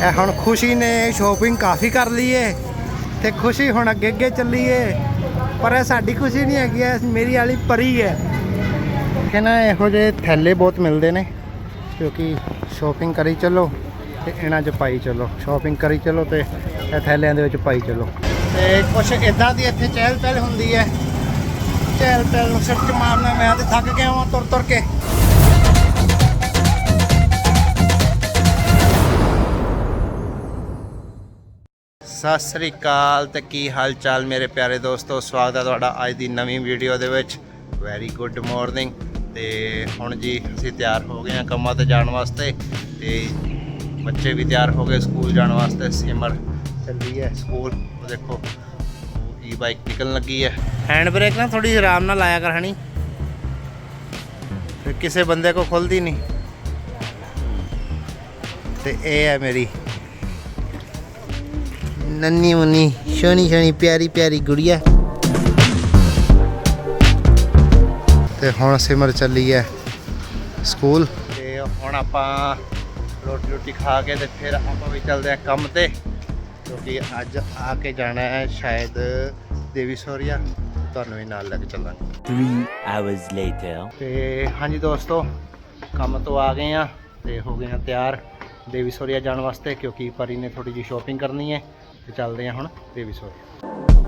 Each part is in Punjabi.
ਇਹ ਹੁਣ ਖੁਸ਼ੀ ਨੇ ਸ਼ੋਪਿੰਗ ਕਾਫੀ ਕਰ ਲਈ ਏ ਤੇ ਖੁਸ਼ੀ ਹੁਣ ਅੱਗੇ ਅੱਗੇ ਚੱਲੀ ਏ। ਪਰ ਇਹ ਸਾਡੀ ਖੁਸ਼ੀ ਨਹੀਂ ਹੈਗੀ, ਇਹ ਮੇਰੀ ਵਾਲੀ ਪਰੀ ਹੈ ਕਹਿੰਦਾ ਇਹੋ ਜਿਹੇ ਥੈਲੇ ਬਹੁਤ ਮਿਲਦੇ ਨੇ, ਕਿਉਂਕਿ ਸ਼ੋਪਿੰਗ ਕਰੀ ਚੱਲੋ ਤੇ ਇਹਨਾਂ 'ਚ ਪਾਈ ਚੱਲੋ। ਸ਼ੋਪਿੰਗ ਕਰੀ ਚੱਲੋ ਤੇ ਇਹ ਥੈਲਿਆਂ ਦੇ ਵਿੱਚ ਪਾਈ ਚੱਲੋ। ਤੇ ਕੁਛ ਇਦਾਂ ਦੀ ਇੱਥੇ ਚਹਿਲ ਪਹਿਲ ਹੁੰਦੀ ਹੈ ਚਹਿਲ ਪਹਿਲ ਨੂੰ ਸਿਰ 'ਚ ਮਾਰਨਾ, ਮੈਂ ਤੇ ਥੱਕ ਗਿਆ ਹਾਂ ਤੁਰ ਤੁਰ ਕੇ। ਸਤਿ ਸ੍ਰੀ ਅਕਾਲ ਤੇ ਕੀ ਹਾਲ ਚਾਲ ਮੇਰੇ ਪਿਆਰੇ ਦੋਸਤੋ? ਸਵਾਗਤ ਹੈ ਤੁਹਾਡਾ ਅੱਜ ਦੀ ਨਵੀਂ ਵੀਡੀਓ ਦੇ ਵਿੱਚ। ਵੈਰੀ ਗੁੱਡ ਮਾਰਨਿੰਗ ਤੇ ਹੁਣ ਜੀ ਅਸੀਂ ਤਿਆਰ ਹੋ ਗਏ ਹਾਂ ਕੰਮਾਂ ਤੇ ਜਾਣ ਵਾਸਤੇ ਤੇ ਬੱਚੇ ਵੀ ਤਿਆਰ ਹੋ ਗਏ ਸਕੂਲ ਜਾਣ ਵਾਸਤੇ। ਸਿਮਰ ਚੱਲੀ ਹੈ ਸਕੂਲ। ਉਹ ਦੇਖੋ ਈ ਬਾਈਕ ਨਿਕਲਣ ਲੱਗੀ ਹੈ। ਹੈਂਡ ਬ੍ਰੇਕ ਨਾ ਥੋੜੀ ਆਰਾਮ ਨਾਲ ਲਾਇਆ ਕਰ ਹਣੀ। ਫਿਰ ਕਿਸੇ ਬੰਦੇ ਕੋ ਖੁੱਲਦੀ ਨਹੀਂ। ਤੇ ਇਹ ਹੈ ਮੇਰੀ ਨੰਨੀ ਮੁੰਨੀ ਸ਼ੋਨੀ ਸ਼ੋਨੀ ਪਿਆਰੀ ਪਿਆਰੀ ਗੁੜੀਆ। ਤੇ ਹੁਣ ਸਿਮਰ ਚੱਲੀ ਹੈ ਸਕੂਲ। ਤੇ ਹੁਣ ਆਪਾਂ ਰੋਟੀ ਰੋਟੀ ਖਾ ਕੇ ਤੇ ਫਿਰ ਆਪਾਂ ਵੀ ਚੱਲਦੇ ਆ ਕੰਮ ਤੇ ਕਿਉਂਕਿ ਅੱਜ ਆ ਕੇ ਜਾਣਾ ਹੈ ਸ਼ਾਇਦ ਦੇਵੀ ਸੋਰੀਆ। ਤੁਹਾਨੂੰ ਵੀ ਨਾਲ ਲੈ ਕੇ ਚੱਲਾਂਗੇ। Three hours later. ਤੇ ਹਾਂਜੀ ਦੋਸਤੋ ਕੰਮ ਤੋਂ ਆ ਗਏ ਆ ਤੇ ਹੋ ਗਏ ਆ ਤਿਆਰ ਦੇਵੀ ਸੋਰੀਆ ਜਾਣ ਵਾਸਤੇ ਕਿਉਂਕਿ ਪਰੀ ਨੇ ਥੋੜੀ ਜਿਹੀ ਸ਼ਾਪਿੰਗ ਕਰਨੀ ਹੈ ਤੇ ਚੱਲਦੇ ਆ ਹੁਣ 2300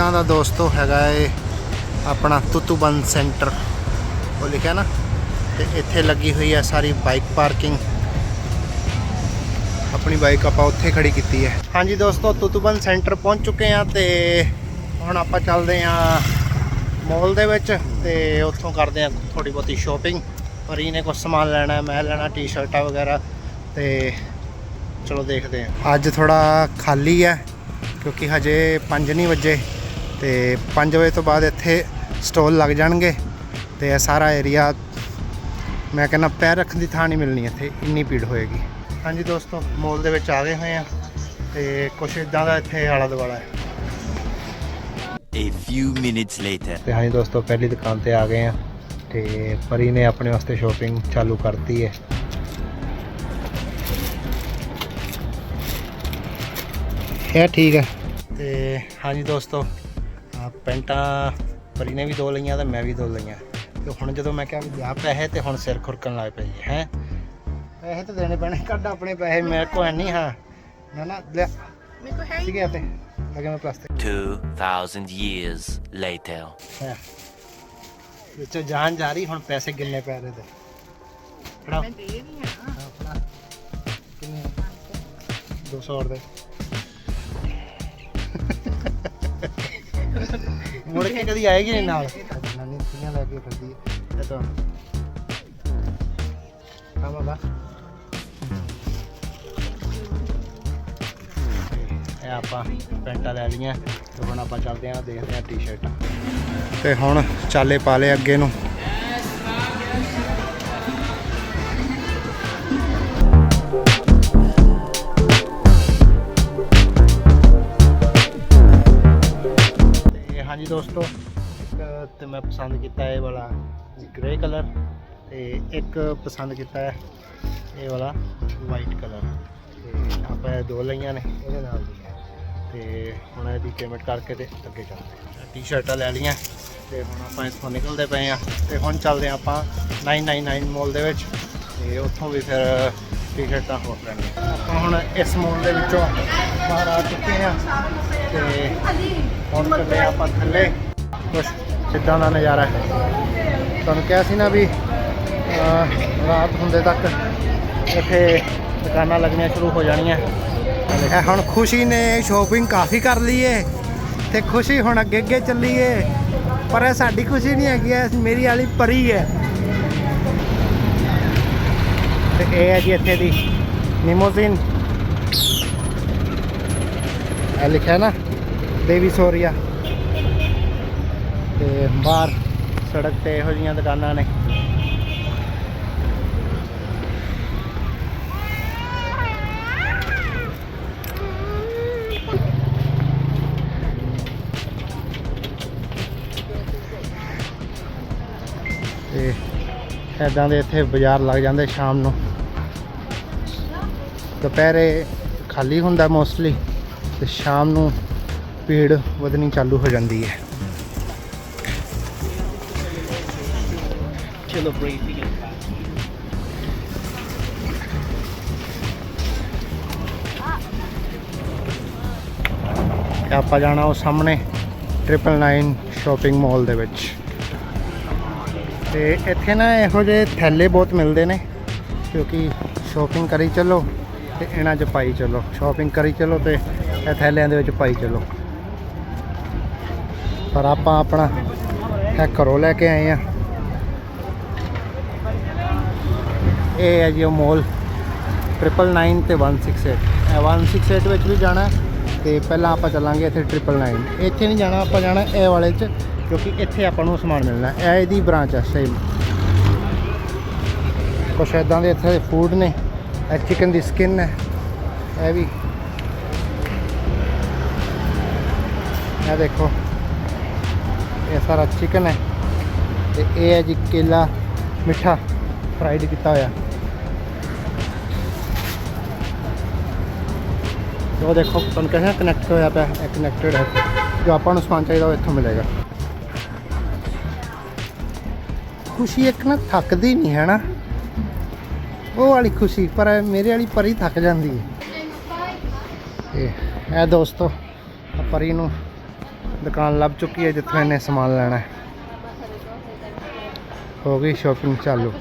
ਇਦਾਂ ਦਾ ਦੋਸਤੋ ਹੈਗਾ ਏ ਆਪਣਾ ਤੁਤੂਬੰਦ ਸੈਂਟਰ? ਉਹ ਲਿਖਿਆ ਨਾ, ਤੇ ਇੱਥੇ ਲੱਗੀ ਹੋਈ ਹੈ ਸਾਰੀ ਬਾਈਕ ਪਾਰਕਿੰਗ। ਆਪਣੀ ਬਾਈਕ ਆਪਾਂ ਉੱਥੇ ਖੜੀ ਕੀਤੀ ਹੈ। ਹਾਂਜੀ ਦੋਸਤੋ, ਤੁਤੂਬੰਦ ਸੈਂਟਰ ਪਹੁੰਚ ਚੁੱਕੇ ਆ ਤੇ ਹੁਣ ਆਪਾਂ ਚੱਲਦੇ ਆ ਮਾਲ ਦੇ ਵਿੱਚ ਤੇ ਉੱਥੋਂ ਕਰਦੇ ਆ ਥੋੜੀ ਬਹੁਤੀ ਸ਼ਾਪਿੰਗ ਪਰੀ ਨੇ ਕੁਝ ਸਮਾਨ ਲੈਣਾ ਮੈਂ ਲੈਣਾ ਟੀ-ਸ਼ਰਟਾਂ ਵਗੈਰਾ ਤੇ ਚਲੋ ਦੇਖਦੇ ਆ ਅੱਜ ਥੋੜਾ ਖਾਲੀ ਹੈ ਕਿਉਂਕਿ ਹਜੇ 5 ਨਹੀਂ ਵਜੇ। ਤੇ 5 ਵਜੇ ਤੋਂ ਬਾਅਦ ਇੱਥੇ ਸਟਾਲ ਲੱਗ ਜਾਣਗੇ ਤੇ ਇਹ ਸਾਰਾ ਏਰੀਆ ਮੈਂ ਕਹਿੰਦਾ ਪੈਰ ਰੱਖਣ ਦੀ ਥਾਂ ਨਹੀਂ ਮਿਲਣੀ ਇੱਥੇ ਇੰਨੀ ਭੀੜ ਹੋਏਗੀ। ਹਾਂਜੀ ਦੋਸਤੋ ਮਾਲ ਦੇ ਵਿੱਚ ਆ ਗਏ ਹੋਏ ਆ ਤੇ ਕੁਛ ਇਦਾਂ ਦਾ ਇੱਥੇ ਆਲਾ ਦੁਆਲਾ ਹੈ। A few minutes later. ਤੇ ਹਾਂਜੀ ਦੋਸਤੋ ਪਹਿਲੀ ਦੁਕਾਨ ਤੇ ਆ ਗਏ ਆ ਤੇ ਪਰੀ ਨੇ ਆਪਣੇ ਵਾਸਤੇ ਸ਼ਾਪਿੰਗ ਚਾਲੂ ਕਰਤੀ ਹੈ। ਇਹ ਠੀਕ ਹੈ। ਤੇ ਹਾਂਜੀ ਦੋਸਤੋ ਪੈਂਟਾਂ ਪਰੀ ਨੇ ਵੀ ਦੋ ਲਈਆਂ ਤੇ ਮੈਂ ਵੀ ਦੋ ਲਈਆਂ। ਤੇ ਹੁਣ ਜਦੋਂ ਮੈਂ ਕਿਹਾ ਵੀ ਪੈਸੇ ਤੇ ਹੁਣ ਸਿਰ ਖੁਰਕਣ ਲੱਗ ਪਈ ਹੈ ਪੈਸੇ ਤਾਂ ਦੇਣੇ ਪੈਣੇ ਕੱਢ ਆਪਣੇ ਪੈਸੇ ਮੇਰੇ ਕੋਲ ਹੈ ਨਹੀਂ ਹਾਂ। ਨਾ ਨਾ ਲਿਆ ਮੇਰੇ ਕੋ ਹੈ ਠੀਕ ਹੈ ਤੇ ਲਗੇ ਮੈਂ ਪਲਾਸਟਿਕ 2,000 years later. ਵਿੱਚੋਂ ਜਾਨ ਜਾ ਰਹੀ ਹੁਣ ਪੈਸੇ ਗਿਣਨੇ ਪੈ ਰਹੇ ਤੇ। ਫੜਾ। ਮੈਂ ਦੇ ਰਹੀ ਹਾਂ। ਹਾਂ, ਫੜਾ। ਕਿੰਨੇ? 200 ਦੇ। ਮੁੜ ਕੇ ਕਦੀ ਆਏਗੀ ਨਹੀਂ ਨਾਲ। ਨਾਨੀ ਤੀਆਂ ਲੈ ਕੇ ਫਿਰਦੀ ਹੈ। ਤਾਂ ਹਾਂ ਬਾਬਾ ਇਹ ਆਪਾਂ ਪੈਂਟਾਂ ਲੈ ਲਈਆਂ। ਤੇ ਹੁਣ ਆਪਾਂ ਚੱਲਦੇ ਆਂ ਦੇਖਦੇ ਆਂ ਟੀ-ਸ਼ਰਟਾਂ ਤੇ ਹੁਣ ਚਾਲੇ ਪਾ ਲਏ ਅੱਗੇ ਨੂੰ। ਦੋਸਤੋ, ਇੱਕ ਤੇ ਮੈਂ ਪਸੰਦ ਕੀਤਾ ਇਹ ਵਾਲਾ ਗ੍ਰੇ ਕਲਰ ਤੇ ਇੱਕ ਪਸੰਦ ਕੀਤਾ ਹੈ ਇਹ ਵਾਲਾ ਵਾਈਟ ਕਲਰ ਤੇ ਆਪਾਂ ਇਹ ਦੋ ਲਈਆਂ ਨੇ, ਇਹਦੇ ਨਾਲ ਦੀ ਤੇ ਹੁਣ ਇਹਦੀ ਪੇਮੈਂਟ ਕਰਕੇ ਤੇ ਅੱਗੇ ਚੱਲਦੇ ਹਾਂ। ਟੀ-ਸ਼ਰਟਾਂ ਲੈ ਲਈਆਂ, ਤੇ ਹੁਣ ਆਪਾਂ ਇੱਥੋਂ ਨਿਕਲਦੇ ਪਏ ਆ ਤੇ ਹੁਣ ਚੱਲਦੇ ਹਾਂ ਆਪਾਂ 999 ਮੋਲ ਦੇ ਵਿੱਚ। ਤੇ ਉੱਥੋਂ ਵੀ ਫਿਰ ਟੀ-ਸ਼ਰਟਾਂ ਹੋਰ ਲੈਣੀਆਂ। ਆਪਾਂ ਹੁਣ ਇਸ ਮੋਲ ਦੇ ਵਿੱਚੋਂ ਬਾਹਰ ਚੁੱਕੇ ਆ ਤੇ ਹੁਣ ਚੱਲੇ ਆਪਾਂ ਥੱਲੇ। ਕੁਛ ਸਿੱਧਾਂ ਦਾ ਨਜ਼ਾਰਾ ਹੈ। ਤੁਹਾਨੂੰ ਕਿਹਾ ਸੀ ਨਾ ਵੀ ਰਾਤ ਹੁੰਦੇ ਤੱਕ ਇੱਥੇ ਦੁਕਾਨਾਂ ਲੱਗਣੀਆਂ ਸ਼ੁਰੂ ਹੋ ਜਾਣੀਆਂ। ਇਹ ਹੁਣ ਖੁਸ਼ੀ ਨੇ ਸ਼ੋਪਿੰਗ ਕਾਫੀ ਕਰ ਲਈ ਏ। ਤੇ ਖੁਸ਼ੀ ਹੁਣ ਅੱਗੇ ਅੱਗੇ ਚੱਲੀ ਏ। ਪਰ ਇਹ ਸਾਡੀ ਖੁਸ਼ੀ ਨਹੀਂ ਹੈਗੀ, ਇਹ ਮੇਰੀ ਵਾਲੀ ਪਰੀ ਹੈ ਤੇ ਇਹ ਹੈ ਜੀ ਇੱਥੇ ਦੀ ਨਿਮੋਜ਼ਿਨ ਇਹ ਲਿਖਿਆ ਨਾ, ਦੇਵੀ ਸੋਰੀਆ। ਤੇ ਬਾਹਰ ਸੜਕ ਤੇ ਇਹੋ ਜਿਹੀਆਂ ਦੁਕਾਨਾਂ ਨੇ। ਤੇ ਐਦਾਂ ਦੇ ਇੱਥੇ ਬਾਜ਼ਾਰ ਲੱਗ ਜਾਂਦੇ ਸ਼ਾਮ ਨੂੰ। ਦੁਪਹਿਰੇ ਖਾਲੀ ਹੁੰਦਾ ਮੋਸਟਲੀ ਤੇ ਸ਼ਾਮ ਨੂੰ ਭੀੜ ਵਧਣੀ ਚਾਲੂ ਹੋ ਜਾਂਦੀ ਹੈ। ਚਲੋ ਤੇ ਆਪਾਂ ਜਾਣਾ ਉਹ ਸਾਹਮਣੇ 999 ਸ਼ਾਪਿੰਗ ਮਾਲ ਦੇ ਵਿੱਚ। ਤੇ ਇੱਥੇ ਨਾ ਇਹੋ ਜਿਹੇ ਥੈਲੇ ਬਹੁਤ ਮਿਲਦੇ ਨੇ ਕਿਉਂਕਿ ਸ਼ਾਪਿੰਗ ਕਰੀ ਚੱਲੋ ਤੇ ਇਹਨਾਂ 'ਚ ਪਾਈ ਚੱਲੋ। ਸ਼ਾਪਿੰਗ ਕਰੀ ਚੱਲੋ ਤੇ ਇਹ ਥੈਲਿਆਂ ਦੇ ਵਿੱਚ ਪਾਈ ਚਲੋ। ਪਰ ਆਪਾਂ ਆਪਣਾ ਇਹ ਘਰੋਂ ਲੈ ਕੇ ਆਏ ਆ। ਇਹ ਹੈ ਜੀ ਉਹ ਮੋਲ 999 ਤੇ 168 ਇਹ 168 ਵਿੱਚ ਵੀ ਜਾਣਾ ਹੈ ਤੇ ਪਹਿਲਾਂ ਆਪਾਂ ਚੱਲਾਂਗੇ ਇੱਥੇ 999 ਇੱਥੇ ਨਹੀਂ ਜਾਣਾ, ਆਪਾਂ ਜਾਣਾ ਇਹ ਵਾਲੇ 'ਚ, ਕਿਉਂਕਿ ਇੱਥੇ ਆਪਾਂ ਨੂੰ ਸਮਾਨ ਮਿਲਣਾ ਇਹ ਇਹਦੀ ਬ੍ਰਾਂਚ ਹੈ, ਸੇਮ। ਕੁਛ ਇਦਾਂ ਦੇ ਇੱਥੇ ਫੂਡ ਨੇ, ਇਹ ਚਿਕਨ ਦੀ ਸਕਿਨ ਹੈ, ਇਹ ਵੀ। ਇਹ ਦੇਖੋ। ਇਹ ਸਾਰਾ ਚਿਕਨ ਹੈ ਤੇ ਇਹ ਹੈ ਜੀ ਕੇਲਾ ਮਿੱਠਾ ਫਰਾਈਡ ਕੀਤਾ ਹੋਇਆ। ਉਹ ਦੇਖੋ, ਤੁਹਾਨੂੰ ਕਹਿੰਦਾ ਕਨੈਕਟ ਹੋਇਆ ਪਿਆ, ਇਹ ਕਨੈਕਟਡ ਹੈ। ਜੋ ਆਪਾਂ ਨੂੰ ਸਮਾਨ ਚਾਹੀਦਾ ਉਹ ਇੱਥੋਂ ਮਿਲੇਗਾ। ਖੁਸ਼ੀ ਇੱਕ ਨਾ ਥੱਕਦੀ ਨਹੀਂ, ਹੈ ਨਾ? ਉਹ ਵਾਲੀ ਖੁਸ਼ੀ, ਪਰ ਮੇਰੇ ਵਾਲੀ ਪਰੀ ਥੱਕ ਜਾਂਦੀ ਹੈ। ਇਹ ਇਹ ਦੋਸਤੋ ਪਰੀ ਨੂੰ ਦੁਕਾਨ ਲੱਭ ਚੁੱਕੀ ਹੈ ਜਿੱਥੋਂ ਇਹਨੇ ਸਮਾਨ ਲੈਣਾ ਹੈ। ਹੋ ਗਈ ਸ਼ਾਪਿੰਗ ਚਾਲੂ।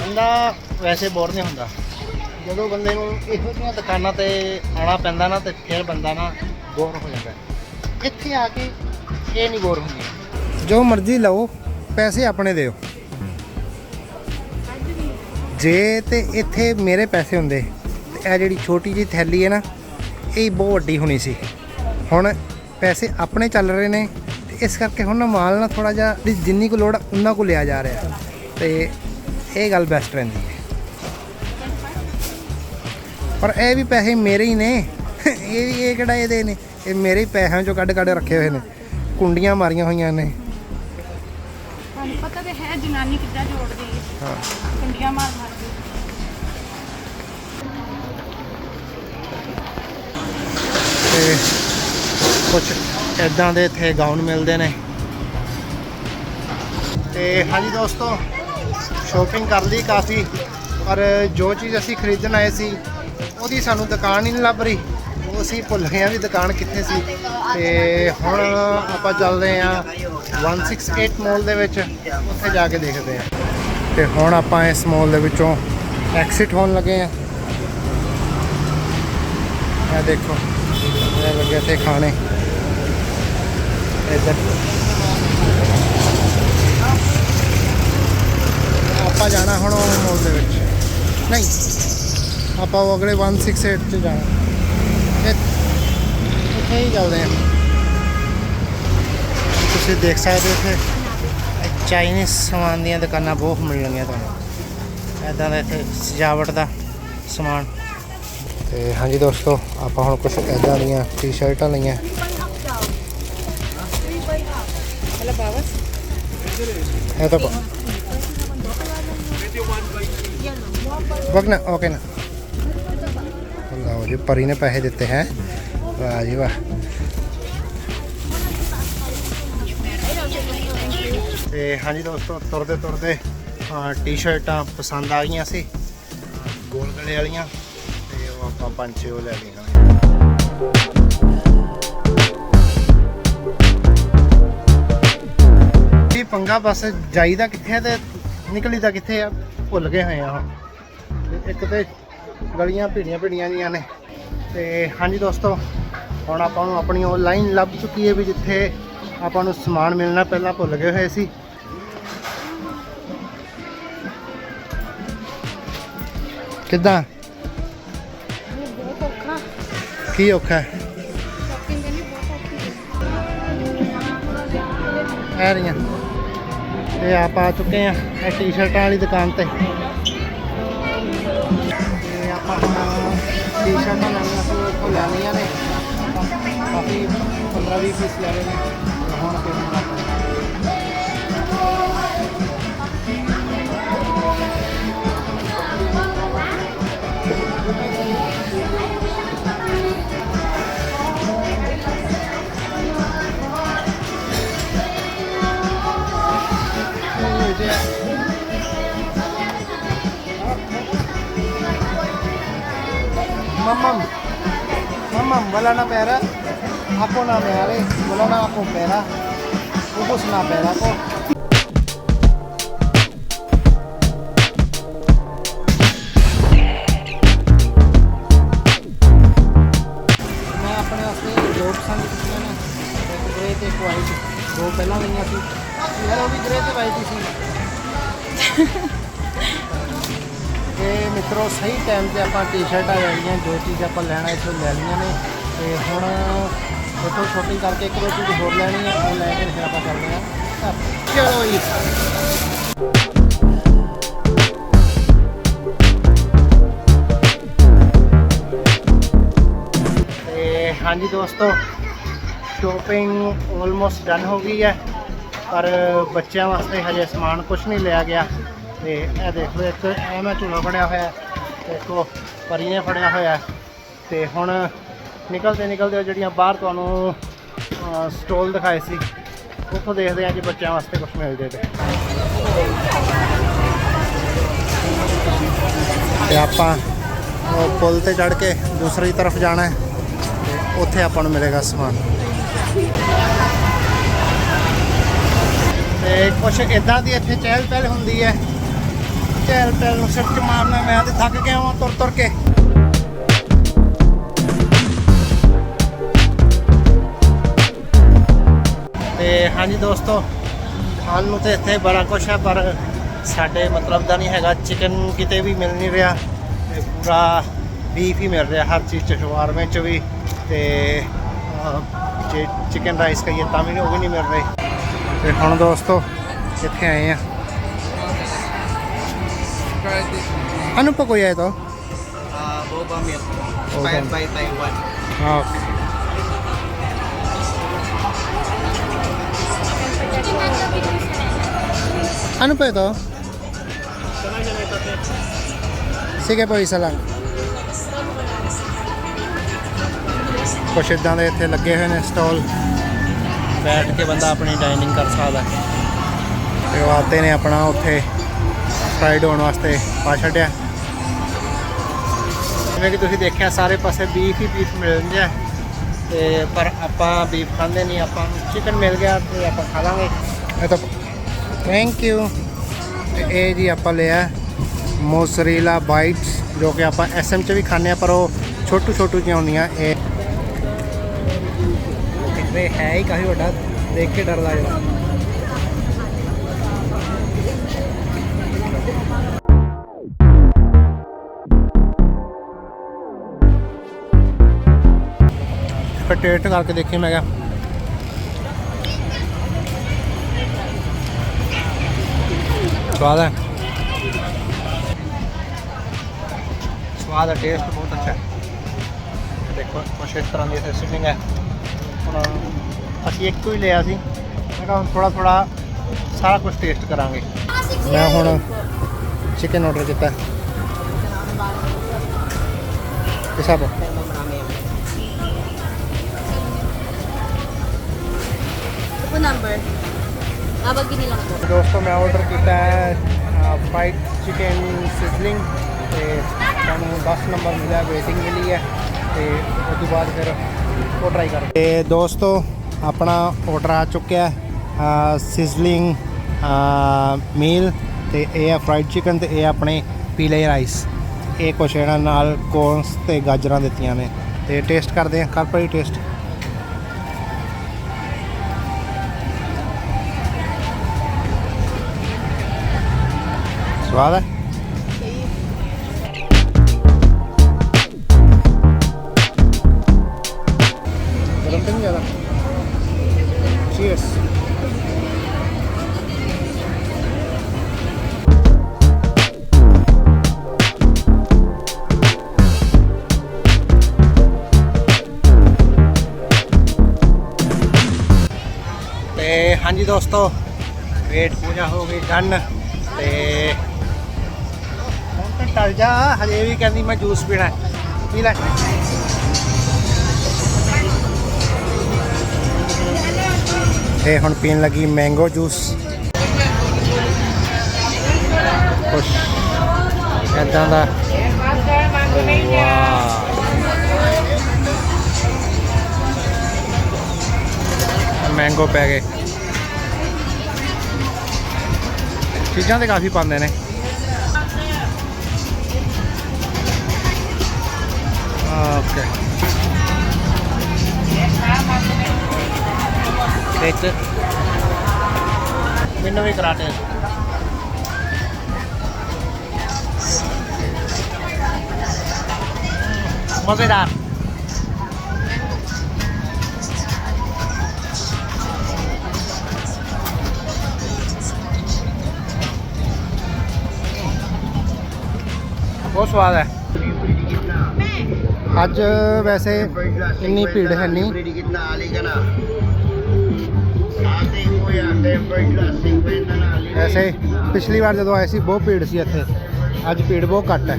ਬੰਦਾ ਵੈਸੇ ਬੋਰ ਨਹੀਂ ਹੁੰਦਾ। ਜਦੋਂ ਬੰਦੇ ਨੂੰ ਇਹੋ ਜਿਹੀਆਂ ਦੁਕਾਨਾਂ ਤੇ ਆਉਣਾ ਪੈਂਦਾ ਨਾ ਤੇ ਫਿਰ ਬੰਦਾ ਨਾ ਬੋਰ ਹੋ ਜਾਂਦਾ। ਇੱਥੇ ਆ ਕੇ ਇਹ ਨਹੀਂ ਬੋਰ ਹੁੰਦੀ। ਜੋ ਮਰਜ਼ੀ ਲਓ ਪੈਸੇ ਆਪਣੇ ਦਿਓ। ਜੇ ਤੇ ਇੱਥੇ ਮੇਰੇ ਪੈਸੇ ਹੁੰਦੇ ਇਹ ਜਿਹੜੀ ਛੋਟੀ ਜੀ ਥੈਲੀ ਹੈ ਨਾ ਇਹ ਬਹੁਤ ਵੱਡੀ ਹੋਣੀ ਸੀ। ਹੁਣ ਪੈਸੇ ਆਪਣੇ ਚੱਲ ਰਹੇ ਨੇ ਤੇ ਇਸ ਕਰਕੇ ਹੁਣ ਮਾਲ ਨਾ ਥੋੜਾ ਜਿਹਾ ਜਿੰਨੀ ਕੁ ਲੋੜ ਉਨਾ ਕੁ ਲਿਆ ਜਾ ਰਿਹਾ। ਤੇ ਇਹ ਗੱਲ ਬੈਸਟ ਰਹਿੰਦੀ ਹੈ। ਪਰ ਇਹ ਵੀ ਪੈਸੇ ਮੇਰੇ ਹੀ ਨੇ। ਇਹ ਵੀ ਇਹ ਕਿਹੜਾ ਇਹਦੇ ਨੇ? ਇਹ ਮੇਰੇ ਹੀ ਪੈਸਿਆਂ ਚੋਂ ਕੱਢ ਕੱਢ ਰੱਖੇ ਹੋਏ ਨੇ। ਕੁੰਡੀਆਂ ਮਾਰੀਆਂ ਹੋਈਆਂ ਨੇ। ਤੁਹਾਨੂੰ ਪਤਾ ਤੇ ਹੈ ਜਨਾਨੀ ਕਿੱਦਾਂ ਜੋੜਦੀ ਹੈ। ਹਾਂ। ਕੁੰਡੀਆਂ ਮਾਰ ਮਾਰ ਤੇ ਕੁਝ ਇਦਾਂ ਦੇ ਇੱਥੇ ਗਾਊਨ ਮਿਲਦੇ ਨੇ। ਤੇ ਹਾਂਜੀ ਦੋਸਤੋ ਸ਼ੋਪਿੰਗ ਕਰ ਲਈ ਕਾਫੀ, ਪਰ ਜੋ ਚੀਜ਼ ਅਸੀਂ ਖਰੀਦਣ ਆਏ ਸੀ, ਉਹਦੀ ਸਾਨੂੰ ਦੁਕਾਨ ਹੀ ਨਹੀਂ ਲੱਭ ਰਹੀ। ਉਹ ਅਸੀਂ ਭੁੱਲ ਗਏ ਆ ਵੀ ਦੁਕਾਨ ਕਿੱਥੇ ਸੀ। ਤੇ ਹੁਣ ਆਪਾਂ ਚੱਲਦੇ ਆ 168 ਮਾਲ ਦੇ ਵਿੱਚ, ਉੱਥੇ ਜਾ ਕੇ ਦੇਖਦੇ ਆ ਤੇ ਹੁਣ ਆਪਾਂ ਇਸ ਮਾਲ ਦੇ ਵਿੱਚੋਂ ਐਕਸਿਟ ਹੋਣ ਲੱਗੇ ਆ ਇਹ ਦੇਖੋ। ਇਹ ਲੱਗੇ ਤੇ ਖਾਣੇ? ਇੱਧਰ। ਆਪਾਂ ਜਾਣਾ ਹੁਣ ਉਹ ਮੋਲ ਦੇ ਵਿੱਚ। ਨਹੀਂ, ਆਪਾਂ ਉਹ ਅਗਲੇ 168 ਚ ਜਾਣਾ। ਇੱਥੇ ਹੀ ਚੱਲਦੇ ਹਾਂ। ਤੁਸੀਂ ਦੇਖ ਸਕਦੇ ਹੋ ਇੱਥੇ। ਚਾਈਨੀਜ਼ ਸਮਾਨ ਦੀਆਂ ਦੁਕਾਨਾਂ ਬਹੁਤ ਮਿਲਣਗੀਆਂ ਤੁਹਾਨੂੰ। ਇਦਾਂ ਦਾ ਇੱਥੇ ਸਜਾਵਟ ਦਾ ਸਮਾਨ। ਤੇ ਹਾਂਜੀ ਦੋਸਤੋ, ਆਪਾਂ ਹੁਣ ਕੁਝ ਇਦਾਂ ਦੀਆਂ ਟੀ-ਸ਼ਰਟਾਂ ਲਈਆਂ। ਹਲਾ ਬਾਬਸ ਇਹ ਤਾਂ ਵਗਨਾ, ਓਕੇ ਨਾ। ਲਓ ਜੀ, ਪਰੀ ਨੇ ਪੈਸੇ ਦਿੱਤੇ ਹੈ। ਵਾਹ ਜੀ ਵਾਹ। ਤੇ ਹਾਂਜੀ ਦੋਸਤੋ ਤੁਰਦੇ ਤੁਰਦੇ ਹਾਂ ਟੀ-ਸ਼ਰਟਾਂ ਪਸੰਦ ਆ ਗਈਆਂ ਸੀ। ਗੋਲ ਗਲੇ ਵਾਲੀਆਂ। ਆਪਾਂ ਪੰਜ ਛੇ ਉਹ ਲੈ ਲਈਆਂ। ਇਹ ਪੰਗਾ ਬਸ ਜਾਈਦਾ ਕਿੱਥੇ ਆ ਤੇ ਨਿਕਲੀਦਾ ਕਿੱਥੇ ਆ? ਭੁੱਲ ਗਏ ਹੋਏ ਆ ਹੁਣ। ਇੱਕ ਤੇ ਗਲੀਆਂ ਭੀੜੀਆਂ ਭੀੜੀਆਂ ਜੀਆਂ ਨੇ। ਤੇ ਹਾਂਜੀ ਦੋਸਤੋ, ਹੁਣ ਆਪਾਂ ਨੂੰ ਆਪਣੀ ਉਹ ਲਾਈਨ ਲੱਭ ਚੁੱਕੀ ਹੈ ਵੀ ਜਿੱਥੇ ਆਪਾਂ ਨੂੰ ਸਮਾਨ ਮਿਲਣਾ ਪਹਿਲਾਂ ਭੁੱਲ ਗਏ ਹੋਏ ਸੀ। ਕਿੱਦਾਂ? ਕੀ ਔਖਾ ਹੈ? ਸ਼ਾਪਿੰਗ ਕਰਨੀ ਬਹੁਤ ਔਖੀ ਹੈ ਰਹੀਆਂ। ਤੇ ਆਪਾਂ ਆ ਚੁੱਕੇ ਆ, ਇਹ ਟੀ-ਸ਼ਰਟਾਂ ਵਾਲੀ ਦੁਕਾਨ ਤੇ। ਤੇ ਆਪਾਂ ਟੀ-ਸ਼ਰਟਾਂ ਲੈਣੀਆਂ ਸੀ ਇੱਥੋਂ ਲੈਣੀਆਂ ਨੇ। ਕਾਫੀ 15-20 ਪੀਸ ਲੈ ਲਏ ਹੁਣ payment Mamam. Mamam, wala na pera. Ako na mayari. Wala na akong pera. Ubus na pera ko. ਟੀ-ਸ਼ਰਟਾਂ ਜਿਹੜੀਆਂ, ਜੋ ਚੀਜ਼ ਆਪਾਂ ਲੈਣਾ, ਇੱਥੋਂ ਲੈ ਲਈਆਂ ਨੇ। ਤੇ ਹੁਣ ਇੱਥੋਂ ਸ਼ੋਪਿੰਗ ਕਰਕੇ ਇੱਕ ਦੋ ਚੀਜ਼ ਹੋਰ ਲੈਣੀ ਹੈ ਉਹ ਲੈ ਕੇ ਫਿਰ ਆਪਾਂ ਚੱਲਦੇ ਹਾਂ ਚਲੋ ਜੀ। ਤੇ ਹਾਂਜੀ ਦੋਸਤੋ ਸ਼ੋਪਿੰਗ ਆਲਮੋਸਟ ਡਨ ਹੋ ਗਈ ਹੈ। ਪਰ ਬੱਚਿਆਂ ਵਾਸਤੇ ਹਜੇ ਸਮਾਨ ਕੁਝ ਨਹੀਂ ਲਿਆ ਗਿਆ। ਤੇ ਇਹ ਦੇਖ ਲਓ ਇੱਕ, ਇਹ ਝੂਲਾ ਬਣਿਆ ਹੋਇਆ। ਹੈ, ਇੱਕ ਉਹ ਪਰੀ ਨੇ ਫੜਿਆ ਹੋਇਆ ਹੈ। ਤੇ ਹੁਣ ਨਿਕਲਦੇ ਨਿਕਲਦੇ ਜਿਹੜੀਆਂ ਬਾਹਰ ਤੁਹਾਨੂੰ ਸਟੋਲ ਦਿਖਾਏ ਸੀ ਉੱਥੋਂ ਦੇਖਦੇ ਹਾਂ ਜੇ ਬੱਚਿਆਂ ਵਾਸਤੇ ਕੁਝ ਮਿਲ ਜੇ ਤੇ ਤੇ ਆਪਾਂ ਉਹ ਪੁਲ ਤੇ ਚੜ ਕੇ ਦੂਸਰੀ ਤਰਫ ਜਾਣਾ ਹੈ ਉੱਥੇ ਆਪਾਂ ਨੂੰ ਮਿਲੇਗਾ ਸਮਾਨ ਤੇ ਕੁਛ ਇਦਾਂ ਦੀ ਇੱਥੇ ਚਹਿਲ ਪਹਿਲ ਹੁੰਦੀ ਹੈ ਚਹਿਲ ਪਹਿਲ ਨੂੰ ਸਿਰ 'ਚ ਮਾਰਨਾ, ਮੈਂ ਤੇ ਥੱਕ ਗਿਆ ਹਾਂ ਤੁਰ ਤੁਰ ਕੇ। ਤੇ ਹਾਂਜੀ ਦੋਸਤੋ ਖਾਣ ਨੂੰ ਤੇ ਇੱਥੇ ਬੜਾ ਕੁਛ ਹੈ ਪਰ ਸਾਡੇ ਮਤਲਬ ਦਾ ਨਹੀਂ ਹੈਗਾ ਚਿਕਨ ਕਿਤੇ ਵੀ ਮਿਲ ਨਹੀਂ ਰਿਹਾ ਤੇ ਪੂਰਾ ਬੀਫ ਹੀ ਮਿਲ ਰਿਹਾ ਹਰ ਚੀਜ਼ ਚ ਸ਼ਵਾਰਮੇ ਚ ਵੀ ਤੇ ਜੇ ਚਿਕਨ ਰਾਈਸ ਕਹੀਏ ਤਾਂ ਵੀ ਉਹ ਵੀ ਨਹੀਂ ਮਿਲ ਰਹੇ। ਤੇ ਹੁਣ ਦੋਸਤੋ, ਇੱਥੇ ਆਏ ਆ। Ano po kuya ito? Uh, boba milk. Inspired by Taiwan. Ah, Ano po ito? Sige po, isa lang. ਕੁਛ ਇਦਾਂ ਦੇ ਇੱਥੇ ਲੱਗੇ ਹੋਏ ਨੇ ਸਟਾਲ ਬੈਠ ਕੇ ਬੰਦਾ ਆਪਣੀ ਡਾਈਨਿੰਗ ਕਰ ਸਕਦਾ। ਤੇ ਉਹ ਆਤੇ ਨੇ ਆਪਣਾ ਉੱਥੇ ਫਰਾਈਡ ਹੋਣ ਵਾਸਤੇ ਪਾ ਛੱਡਿਆ। ਜਿਵੇਂ ਕਿ ਤੁਸੀਂ ਦੇਖਿਆ, ਸਾਰੇ ਪਾਸੇ ਬੀਫ ਹੀ ਬੀਫ ਮਿਲ ਰਿਹਾ ਤੇ ਪਰ ਆਪਾਂ ਬੀਫ ਖਾਂਦੇ ਨਹੀਂ, ਆਪਾਂ ਚਿਕਨ ਮਿਲ ਗਿਆ ਤੇ ਆਪਾਂ ਖਾ ਲਾਂਗੇ। ਇਹ ਤਾਂ ਥੈਂਕ ਯੂ ਇਹ ਜੀ ਆਪਾਂ ਲਿਆ ਮੋਸਰੀਲਾ ਬਾਈਟਸ ਜੋ ਕਿ ਆਪਾਂ ਐਸਐਮ ਚ ਵੀ ਖਾਂਦੇ ਆ ਪਰ ਉਹ ਛੋਟੂ ਛੋਟੂ ਜਿਹੀਆਂ ਹੁੰਦੀਆਂ। ਇਹ ਇਹ ਹੈ ਹੀ ਕਾਫੀ ਵੱਡਾ, ਦੇਖ ਕੇ ਡਰ ਲੱਗਦਾ। ਟੇਸਟ ਕਰਕੇ ਦੇਖੀ ਮੈਂ ਕਿਹਾ। ਸਵਾਦ ਹੈ। ਸਵਾਦ ਹੈ ਟੇਸਟ ਬਹੁਤ ਅੱਛਾ ਹੈ। ਦੇਖੋ, ਕੁਛ ਇਸ ਤਰ੍ਹਾਂ ਦੀ ਇੱਥੇ ਸਿਟਿੰਗ ਹੈ। ਹੁਣ ਅਸੀਂ ਇੱਕ ਹੀ ਲਿਆ ਸੀ। ਮੈਂ ਕਿਹਾ ਹੁਣ ਥੋੜਾ ਥੋੜਾ ਸਾਰਾ ਕੁਝ ਟੇਸਟ ਕਰਾਂਗੇ। ਮੈਂ ਹੁਣ ਚਿਕਨ ਆਰਡਰ ਕੀਤਾ। ਕਿਸਾ ਬੋ number. Babagin nilang po. ਦੋਸਤੋ ਮੈਂ ਆਰਡਰ ਕੀਤਾ ਹੈ ਫਰਾਈਡ ਚਿਕਨ ਸਿਜ਼ਲਿੰਗ ਤੇ ਸਾਨੂੰ 10 ਨੰਬਰ ਮਿਲਿਆ ਵੇਟਿੰਗ ਮਿਲੀ ਹੈ ਤੇ ਉਸ ਤੋਂ ਬਾਅਦ ਫਿਰ ਉਹ ਟਰਾਈ ਕਰਦੇ ਤੇ ਦੋਸਤੋ ਆਪਣਾ ਆਰਡਰ ਆ ਚੁੱਕਿਆ ਹੈ ਸਿਜ਼ਲਿੰਗ ਮੀਲ ਤੇ ਇਹ ਹੈ ਫਰਾਈਡ ਚਿਕਨ ਤੇ ਇਹ ਆਪਣੇ ਪੀਲੇ ਰਾਈਸ ਇਹ ਕੁਛ ਇਹਨਾਂ ਨਾਲ ਕੋਰਨਸ ਤੇ ਗਾਜਰਾਂ ਦਿੱਤੀਆਂ ਨੇ ਤੇ ਟੇਸਟ ਕਰਦੇ ਹਾਂ ਕਰ ਪਈ Suave. Cheers. ਹਾਂਜੀ ਦੋਸਤੋ ਵੇਟ ਟਲ ਜਾ, ਹਜੇ ਵੀ ਕਹਿੰਦੀ ਮੈਂ ਜੂਸ ਪੀਣਾ ਪੀ ਲੈ। ਤੇ ਹੁਣ ਪੀਣ ਲੱਗੀ ਮੈਂਗੋ ਜੂਸ ਕੁਛ ਇਦਾਂ ਦਾ। ਮੈਂਗੋ ਪੈ ਗਏ। ਚੀਜ਼ਾਂ ਤੇ ਕਾਫੀ ਪਾਉਂਦੇ ਨੇ। ਓਕੇ ਵਿੱਚ ਮੈਨੂੰ ਵੀ ਕਰਾਟੇ ਮਜ਼ੇਦਾਰ ਬਹੁਤ ਸਵਾਦ ਹੈ ਅੱਜ ਵੈਸੇ ਇੰਨੀ ਭੀੜ ਹੈ ਨਹੀਂ। ਵੈਸੇ ਪਿਛਲੀ ਵਾਰ ਜਦੋਂ ਆਏ ਸੀ, ਬਹੁਤ ਭੀੜ ਸੀ ਇੱਥੇ। ਅੱਜ ਭੀੜ ਬਹੁਤ ਘੱਟ ਹੈ।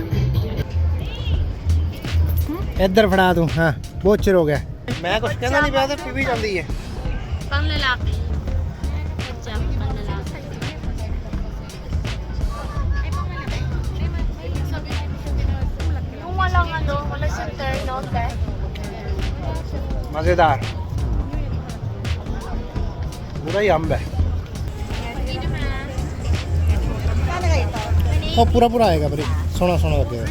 ਇੱਧਰ ਫੜਾ ਤੂੰ, ਹਾਂ, ਬਹੁਤ ਚਿਰ ਹੋ ਗਿਆ। ਮੈਂ ਕੁਝ ਕਹਿੰਦਾ ਨਹੀਂ ਪਿਆ ਤੇ ਪੀਵੀ ਜਾਂਦੀ ਹੈ। Siyang turn on, eh. ਮਜ਼ੇਦਾਰ। ਪੂਰਾ ਹੀ ਅੰਬ ਹੈ। ਉਹ ਪੂਰਾ ਪੂਰਾ ਆਏਗਾ ਬਰੇ ਸੋਹਣਾ ਸੋਹਣਾ ਲੱਗੇਗਾ।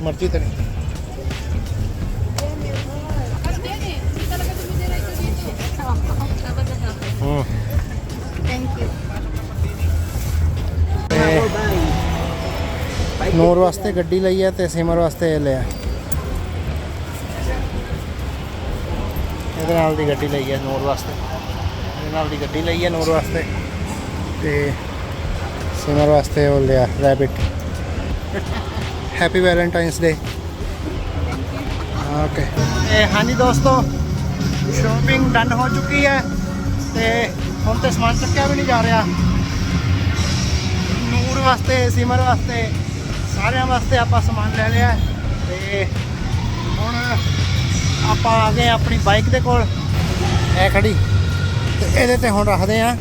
ਮਰਜ਼ੀ ਤੇਰੀ। ਨੂਰ ਵਾਸਤੇ ਗੱਡੀ ਲਈ ਹੈ ਤੇ ਸਿਮਰ ਵਾਸਤੇ ਇਹ ਲਿਆ ਇਹਦੇ ਨਾਲ ਦੀ ਗੱਡੀ ਲਈ ਹੈ ਨੂਰ ਵਾਸਤੇ। ਇਹਦੇ ਨਾਲ ਦੀ ਗੱਡੀ ਲਈ ਹੈ ਨੂਰ ਵਾਸਤੇ ਤੇ ਸਿਮਰ ਵਾਸਤੇ ਉਹ ਲਿਆ rabbit happy valentine's day okay ਇਹ ਹਾਂਜੀ ਦੋਸਤੋ ਸ਼ੋਪਿੰਗ ਡਨ ਹੋ ਚੁੱਕੀ ਹੈ ਤੇ ਹੁਣ ਤੇ ਸਮਾਨ ਚੱਕਿਆ ਵੀ ਨਹੀਂ ਜਾ ਰਿਹਾ। ਨੂਰ ਵਾਸਤੇ, ਸਿਮਰ ਵਾਸਤੇ ਸਾਰਿਆਂ ਵਾਸਤੇ ਆਪਾਂ ਸਮਾਨ ਲੈ ਲਿਆ ਹੈ। ਤੇ ਹੁਣ ਆਪਾਂ ਆ ਗਏ ਆਪਣੀ ਬਾਈਕ ਦੇ ਕੋਲ। ਇਹ ਖੜੀ। ਤੇ ਇਹਦੇ ਤੇ ਹੁਣ ਰੱਖਦੇ ਆ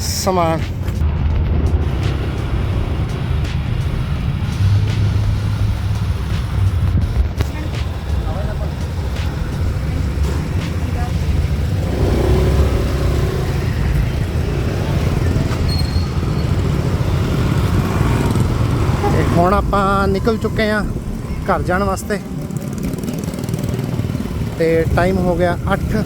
ਸਮਾਨ। ਨਿਕਲ ਚੁੱਕੇ ਆ ਘਰ ਜਾਣ ਵਾਸਤੇ। ਤੇ ਟਾਈਮ ਹੋ ਗਿਆ 8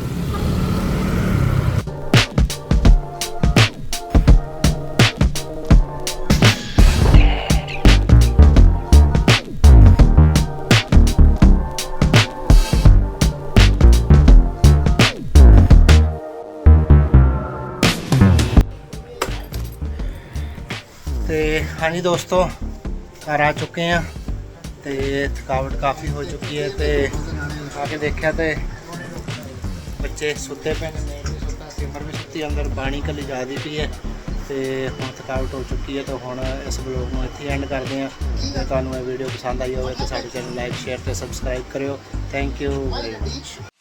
ਤੇ ਹਾਂਜੀ ਦੋਸਤੋ ਘਰ ਆ ਚੁੱਕੇ ਆ ਤੇ ਥਕਾਵਟ ਕਾਫੀ ਹੋ ਚੁੱਕੀ ਹੈ ਤੇ ਆ ਕੇ ਦੇਖਿਆ ਤੇ ਬੱਚੇ ਸੁੱਤੇ ਪਏ ਨੇ, ਮੈਂ ਵੀ ਸੁੱਤਾ ਸਿਮਰ ਵੀ ਸੁੱਤੀ, ਅੰਦਰ ਪਾਣੀ ਕੱਲੀ ਜਾਦੀ ਪਈ ਹੈ ਤੇ ਹੁਣ ਥਕਾਵਟ ਹੋ ਚੁੱਕੀ ਹੈ ਤਾਂ ਹੁਣ ਇਸ ਵਲੋਗ ਨੂੰ ਇੱਥੇ ਐਂਡ ਕਰਦੇ ਆ ਜੇ ਤੁਹਾਨੂੰ ਇਹ ਵੀਡੀਓ ਪਸੰਦ ਆਈ ਹੋਵੇ ਤਾਂ ਸਾਡੇ ਚੈਨਲ ਲਾਈਕ ਸ਼ੇਅਰ ਤੇ ਸਬਸਕ੍ਰਾਈਬ ਕਰਿਓ। Thank you very much